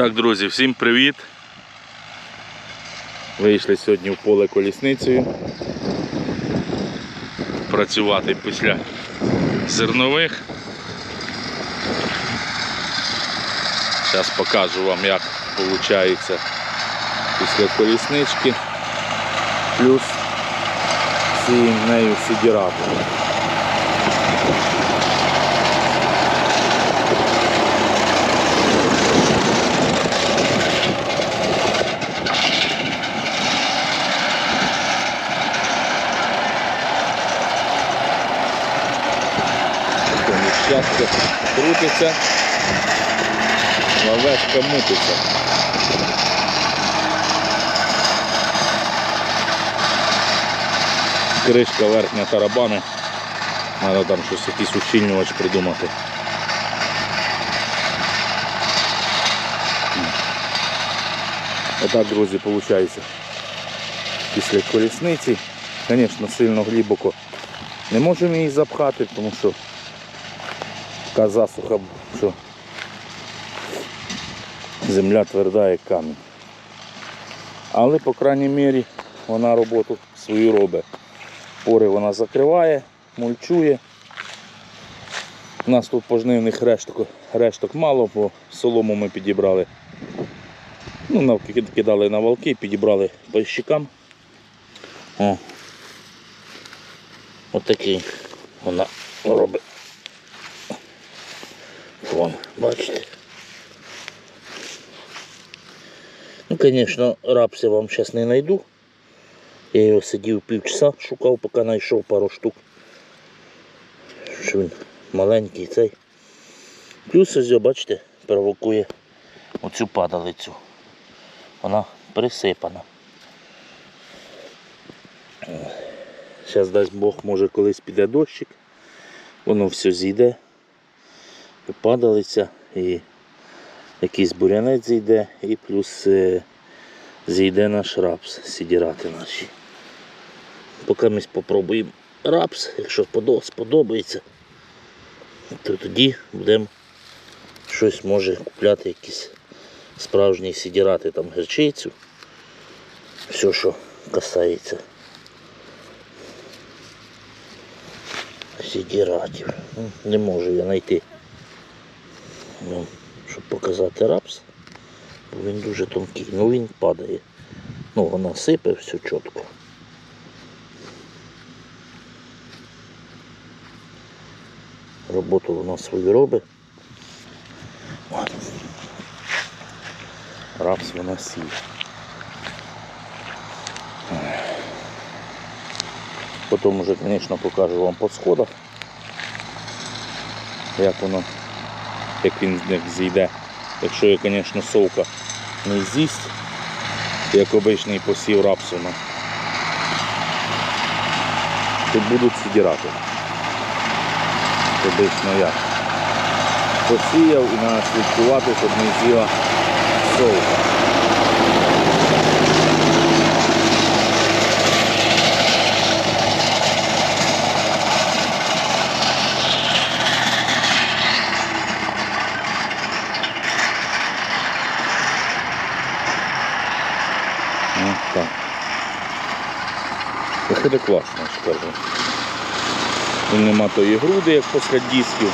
Так, друзі, всім привіт. Вийшли сьогодні в поле колісницею. Працювати після зернових. Зараз покажу вам, як виходить після коліснички. Плюс сіємо нею сідірати. Щастя крутиться, лавешка мутиться. Кришка верхня тарабани. Треба там щось якийсь ущільнювач придумати. Отак, друзі, виходить. Після колісниці, звісно, сильно глибоко не можемо її запхати, тому що така засуха, що земля тверда як камінь. Але, по крайній мірі, вона роботу свою робить. Пори вона закриває, мульчує. У нас тут пожнивних решток, решток мало, бо солому ми підібрали. Ну, кидали на валки, підібрали по щекам. О. Отакий вона робить. Вон, бачите. Ну, звісно, рапси вам зараз не знайду. Я його сидів півчаса, шукав, поки знайшов пару штук. Що він маленький цей. Плюс ось, бачите, провокує оцю падалицю. Вона присипана. Зараз дасть Бог, може колись піде дощик, воно все зійде, падалиця, і якийсь бурянець зійде, і плюс е, зійде наш рапс, сідірати наші. Поки ми спробуємо рапс, якщо сподобається, то тоді будемо щось може купляти, якісь справжні сідірати, там гірчицю, все, що касається. Сідіратів. Ну, Не можу я знайти. Ну, щоб показати рапс, він дуже тонкий. Ну він падає. Ну, вона сипе все чітко. Роботу вона свою робить. От. Рапс вона сіє. Потім вже, звісно, покажу вам по сходах, як воно, як він з них зійде. Якщо я, звісно, совка не з'їсть, як обичний посів рапсуна, то будуть сідірати. Обично я посіяв і треба слідкувати, щоб не з'їла совка. Ну, так. Виходить класно, скажу. І нема тої груди, як після дисків.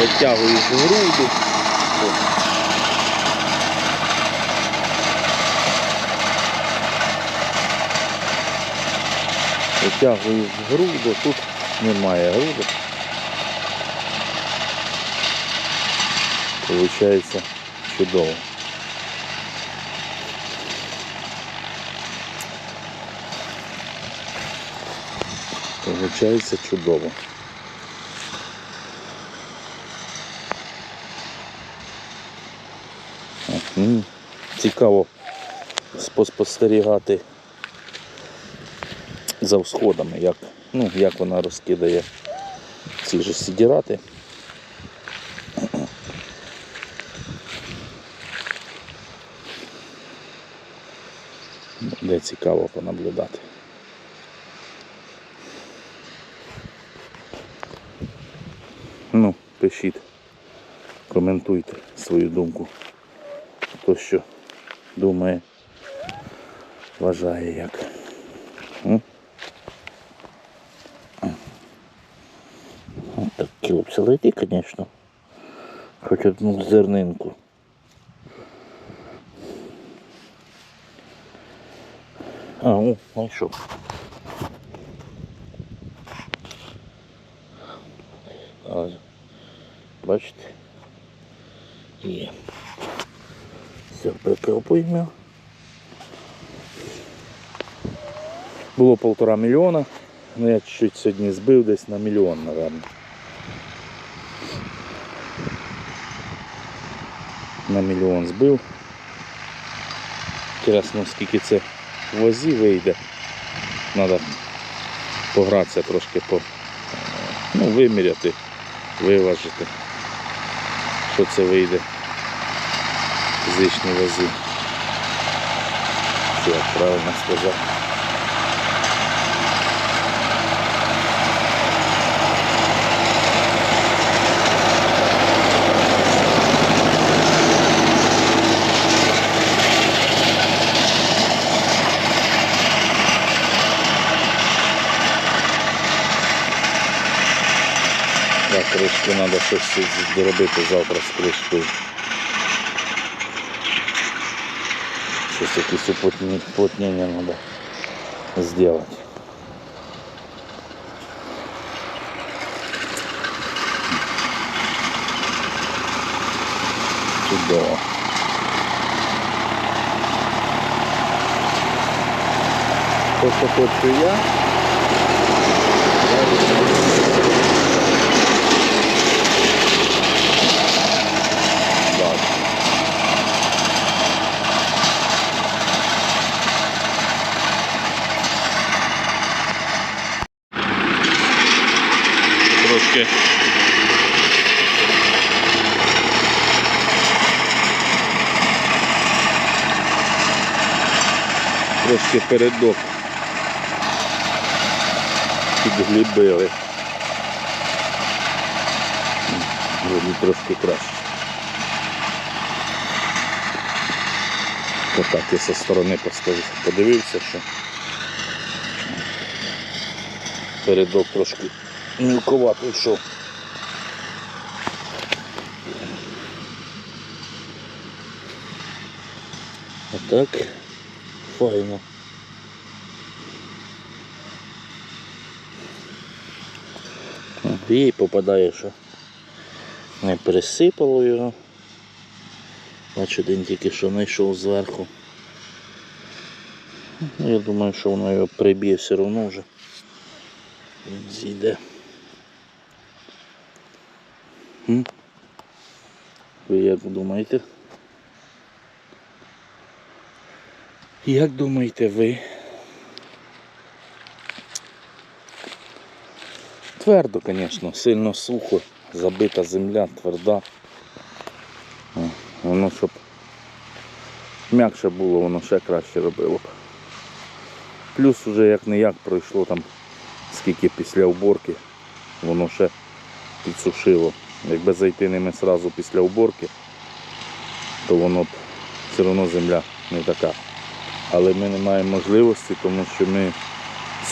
Витягуєш груду. О. Витягуєш груду, тут немає груди. Получається чудово. Получається чудово. Цікаво спостерігати за всходами, як, ну, як вона розкидає ці ж сідірати. цікаво понаблюдати. Ну, пишіть, коментуйте свою думку. Хто що думає, вважає як. Так кіло целий, звісно. Хоч одну зернинку. А, о, знайшов. А, бачите? Є. Все, прикопуємо. Було полтора мільйона. Ну я чуть сьогодні збив десь на мільйон, напевно. На мільйон збив. Інтересно, скільки це в вазі вийде. Треба погратися трошки по ну, виміряти, виважити, що це вийде фізичні вазі. Це я правильно сказав. Кришку треба щось доробити завтра з кришкою. Щось якісь уплотнення треба зробити. Чудово. То, що хочу я. Трошки передок підглібили. Буде трошки краще. Отак я зі сторони поставив, подивився, що передок трошки мілковато йшов. Отак. Файно. І попадає, що не пересипало його. Бачу, один тільки що знайшов зверху. Ну, Я думаю, що воно його приб'є все одно вже. Він зійде. Ви як думаєте? Як думаєте ви? Твердо, звісно, сильно сухо, забита земля, тверда. Воно щоб м'якше було, воно ще краще робило б. Плюс уже як не як пройшло там скільки після уборки, воно ще підсушило. Якби зайти ними одразу після уборки, то воно б все одно земля не така. Але ми не маємо можливості, тому що ми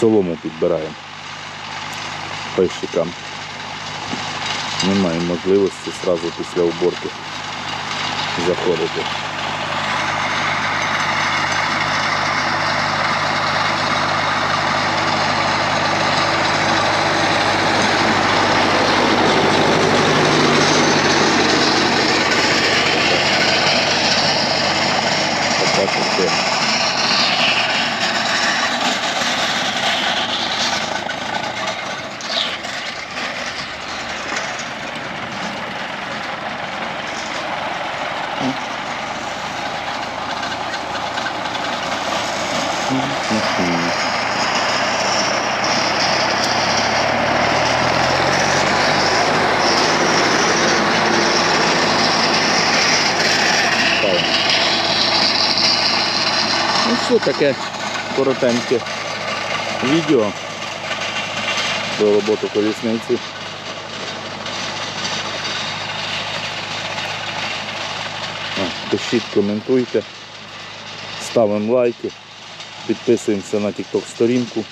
солому підбираємо пайщикам. Не маємо можливості одразу після уборки заходити. Система. Ну, таке коротеньке відео про роботу колісниці. Пишіть, коментуйте, ставимо лайки, підписуємося на ТікТок-сторінку.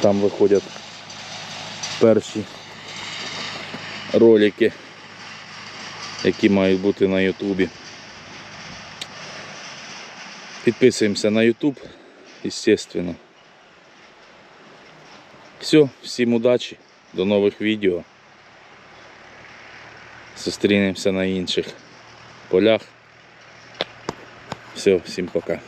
Там виходять перші ролики, які мають бути на Ютубі. Підписуємося на YouTube, естественно. Все, всім удачі, до нових відео. Зустрінемося на інших полях. Все, всім пока.